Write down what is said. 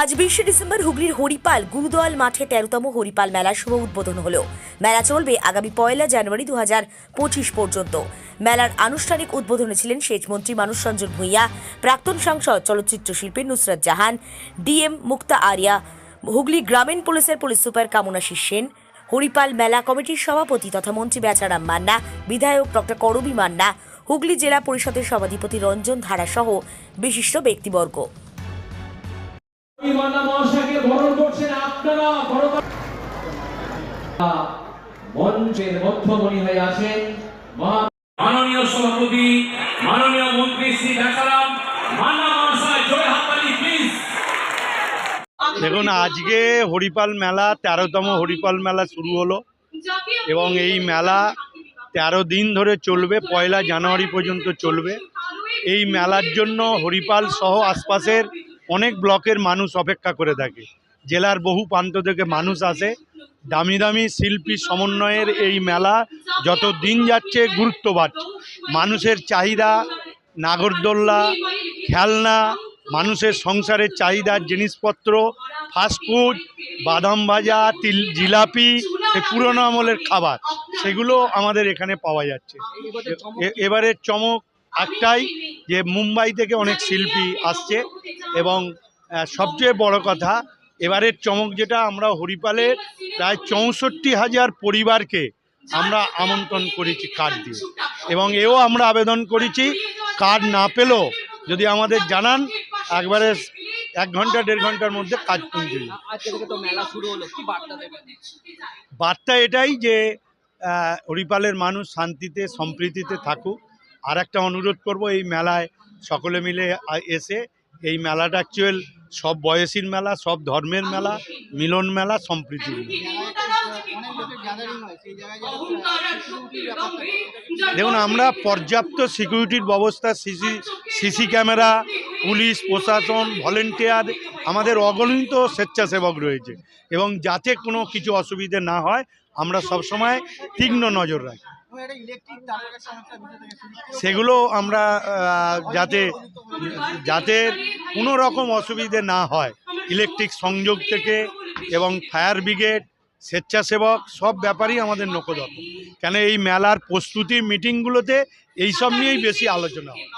আজ বিশে ডিসেম্বর হুগলির হরিপাল, গুরুদোয়াল মাঠে তেরোতম হরিপাল মেলার শুভ উদ্বোধন হলো। মেলা চলবে আগামী পয়লা জানুয়ারি দু পঁচিশ পর্যন্ত। মেলার আনুষ্ঠানিক উদ্বোধনে ছিলেন সেচমন্ত্রী মানুষ রঞ্জন ভূঁইয়া, প্রাক্তন সাংসদ চলচ্চিত্র শিল্পী নুসরাত জাহান, ডিএম মুক্তা আরিয়া, হুগলি গ্রামীণ পুলিশের পুলিশ সুপার কামনাশী সেন, হরিপাল মেলা কমিটির সভাপতি তথা মন্ত্রী বেচারাম মান্না, বিধায়ক ডক্টর করবী মান্না, হুগলি জেলা পরিষদের সভাধিপতি রঞ্জন ধারা সহ বিশিষ্ট ব্যক্তিবর্গ। বিমানা মহাশয়কে বরণ করছেন আপনারা বড় মঞ্চের মধ্যমণি হয়ে আছেন মাননীয় সভাপতি মাননীয় মন্ত্রী শ্রী বেচারাম মান্না মহাশয় জয় হাততালি প্লিজ দেখুন আজকে হরিপাল মেলা তেরোতম হরিপাল মেলা শুরু হলো এবং এই মেলা তেরো দিন ধরে চলবে পয়লা জানুয়ারি পর্যন্ত চলবে। এই মেলার জন্য হরিপাল সহ আশপাশের অনেক ব্লকের মানুষ অপেক্ষা করে থাকে। জেলার বহু প্রান্ত থেকে মানুষ আসে। দামি দামি শিল্পী সমন্বয়ের এই মেলা যত দিন যাচ্ছে গুরুত্ব বাড়ছে। মানুষের চাহিদা, নাগরদোল্লা, খেলনা, মানুষের সংসারের চাহিদার জিনিসপত্র ফাস্টফুড বাদাম ভাজা, তিল, জিলাপি পুরোনো আমলের খাবার, সেগুলো আমাদের এখানে পাওয়া যাচ্ছে। এ- এবারের চমক একটাই যে মুম্বাই থেকে অনেক শিল্পী আসছে এবং সবচেয়ে বড় কথা এবারের চমক যেটা আমরা হরিপালের প্রায় চৌষট্টি হাজার পরিবারকে আমরা আমন্ত্রণ করেছি কার্ড দিয়ে। এবং এও আমরা আবেদন করেছি কার্ড না পেলেও যদি আমাদের জানান একবারে এক ঘণ্টা দেড় ঘণ্টার মধ্যে কাজ পৌঁছে যাবে। আজকে থেকে তো মেলা শুরু হলো কি বার্তা এটাই যে হরিপালের মানুষ শান্তিতে সম্প্রীতিতে থাকুক। আর একটা অনুরোধ করব, এই মেলায় সকলে মিলে এসে এই মেলাটা অ্যাকচুয়াল সব বয়সীর মেলা, সব ধর্মের মেলা, মিলন মেলা যেন দেখুন, আমরা পর্যাপ্ত সিকিউরিটির ব্যবস্থা, সিসি সিসি ক্যামেরা, পুলিশ, প্রশাসন ভলেন্টিয়ার আমাদের অগণিত স্বেচ্ছাসেবক রয়েছে। এবং যাতে কোনো কিছু অসুবিধে না হয়, আমরা সবসময় তীক্ষ্ণ নজর রাখি। সেগুলো আমরা যাতে যাতে কোনো রকম অসুবিধে না হয়। ইলেকট্রিক সংযোগ থেকে এবং ফায়ার ব্রিগেড স্বেচ্ছাসেবক, সব ব্যাপারই আমাদের নকদ কেন এই মেলার প্রস্তুতি মিটিংগুলোতে এইসব নিয়েই বেশি আলোচনা হয়।